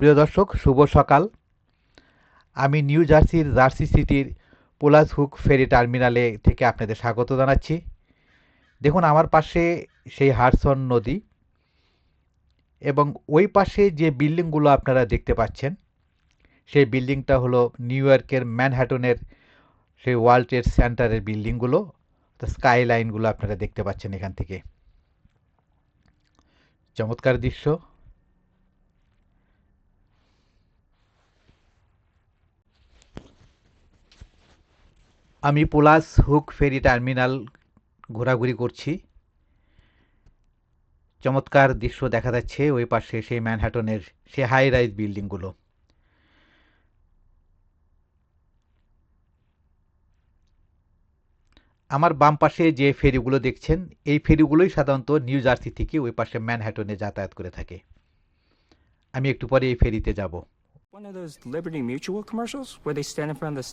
প্রিয় দর্শক, শুভ সকাল। আমি নিউ জার্সির জার্সি সিটির পোলাস হুক ফেরি টার্মিনালে থেকে আপনাদের স্বাগত জানাচ্ছি। দেখুন, আমার পাশে সেই হারসন নদী এবং ওই পাশে যে বিল্ডিংগুলো আপনারা দেখতে পাচ্ছেন, সেই বিল্ডিংটা হলো নিউ ইয়র্কের ম্যানহ্যাটনের সেই ওয়ার্ল্ড ট্রেড সেন্টারের বিল্ডিংগুলো স্কাই লাইনগুলো আপনারা দেখতে পাচ্ছেন এখান থেকে। চমৎকার দৃশ্য। আমি পোলাস, হুক, ফেরি, টার্মিনাল ঘোরাঘুরি করছি। চমৎকার দৃশ্য দেখা যাচ্ছে ওই পাশে সেই ম্যানহাটনের সে হাই রাইজ বিল্ডিংগুলো আমার বাম পাশে যে ফেরিগুলো দেখছেন, এই ফেরিগুলোই সাধারণত নিউ জার্সি থেকে ওই পাশে ম্যানহাটনে যাতায়াত করে থাকে। আমি একটু পরে এই ফেরিতে যাব। One of those Liberty Mutual commercials where they stand in front of the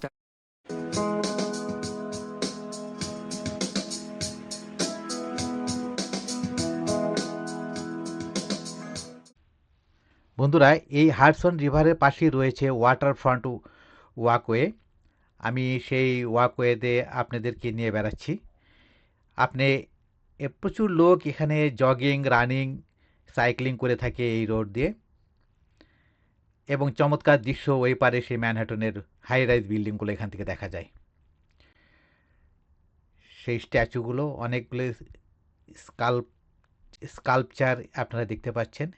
বন্ধুরা, এই হাডসন রিভারের পাশেই রয়েছে ওয়াটার ফ্রন্ট ওয়াকওয়ে আমি সেই ওয়াকওয়েতে আপনাদেরকে নিয়ে বেড়াচ্ছি। আপনি প্রচুর লোক এখানে জগিং রানিং সাইক্লিং করে থাকে এই রোড দিয়ে। এবং চমৎকার দৃশ্য ওই পারে সেই ম্যানহাটনের হাই রাইজ বিল্ডিংগুলো এখান থেকে দেখা যায়। সেই স্ট্যাচুগুলো অনেকগুলো স্কাল্প স্কাল্পচার আপনারা দেখতে পাচ্ছেন।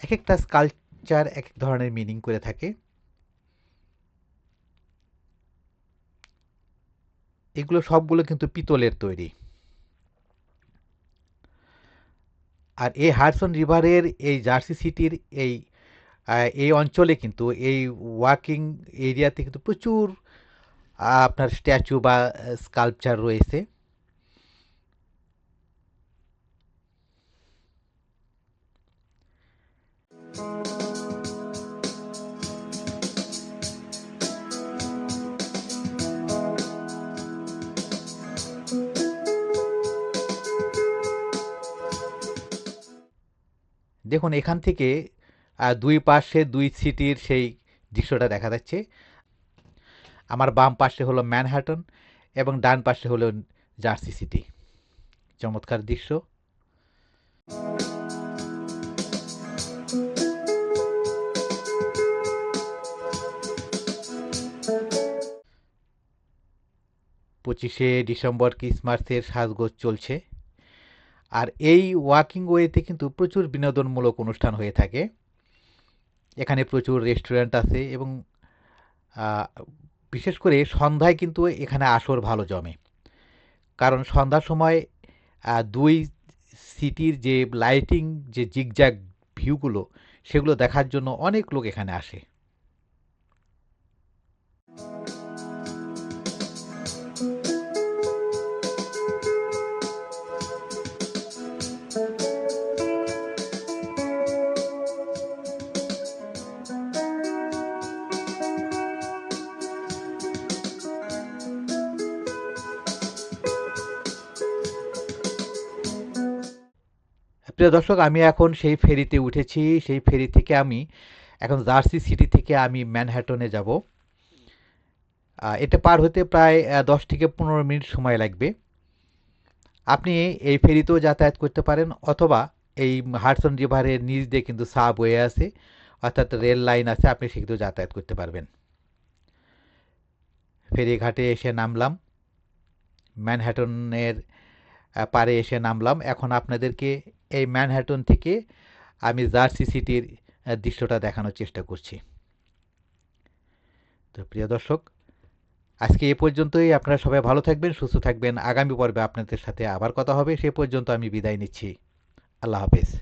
এক একটা স্কালচার এক এক ধরনের মিনিং করে থাকে। এগুলো সবগুলো কিন্তু পিতলের তৈরি। আর এই হারসন রিভারের এই জার্সি সিটির এই এই অঞ্চলে কিন্তু এই ওয়াকিং এরিয়াতে কিন্তু প্রচুর আপনার স্ট্যাচু বা স্কাল্পচার রয়েছে। দেখুন, এখান থেকে দুই পাশে দুই সিটির সেই দৃশ্যটা দেখা যাচ্ছে। আমার বাম পাশে হলো ম্যানহাটন এবং ডান পাশে হলো জার্সি সিটি। চমৎকার দৃশ্য। পঁচিশে ডিসেম্বর ক্রিসমাসের সাজগোজ চলছে। আর এই ওয়াকিং ওয়েতে কিন্তু প্রচুর বিনোদনমূলক অনুষ্ঠান হয়ে থাকে। এখানে প্রচুর রেস্টুরেন্ট আছে এবং বিশেষ করে সন্ধ্যায় কিন্তু এখানে আসর ভালো জমে। কারণ সন্ধ্যার সময় দুই সিটির যে লাইটিং, যে জিগজ্যাগ ভিউগুলো, সেগুলো দেখার জন্য অনেক লোক এখানে আসে। প্রিয় দর্শক, আমি এখন সেই ফেরিতে উঠেছি। সেই ফেরি থেকে আমি, এখন জার্সি সিটি থেকে আমি ম্যানহ্যাটনে যাব। এটা পার হতে প্রায় দশ থেকে পনেরো মিনিট সময় লাগবে। আপনি এই ফেরিতেও যাতায়াত করতে পারেন অথবা এই হাডসন রিভারের নিচ দিয়ে কিন্তু সাবওয়ে আছে, অর্থাৎ রেল লাইন আছে, আপনি সেখানেও যাতায়াত করতে পারবেন। ফেরিঘাটে এসে নামলাম। ম্যানহ্যাটনের পাড়ে এসে নামলাম। এখন আপনাদেরকে এই ম্যানহ্যাটন থেকে আমি জার্সি সিটির দৃশ্যটা দেখানোর চেষ্টা করছি। তো প্রিয় দর্শক আজকে এ পর্যন্তই। আপনারা সবাই ভালো থাকবেন, সুস্থ থাকবেন। আগামী পর্বে আপনাদের সাথে আবার কথা হবে। সে পর্যন্ত আমি বিদায় নিচ্ছি। আল্লাহ হাফেজ।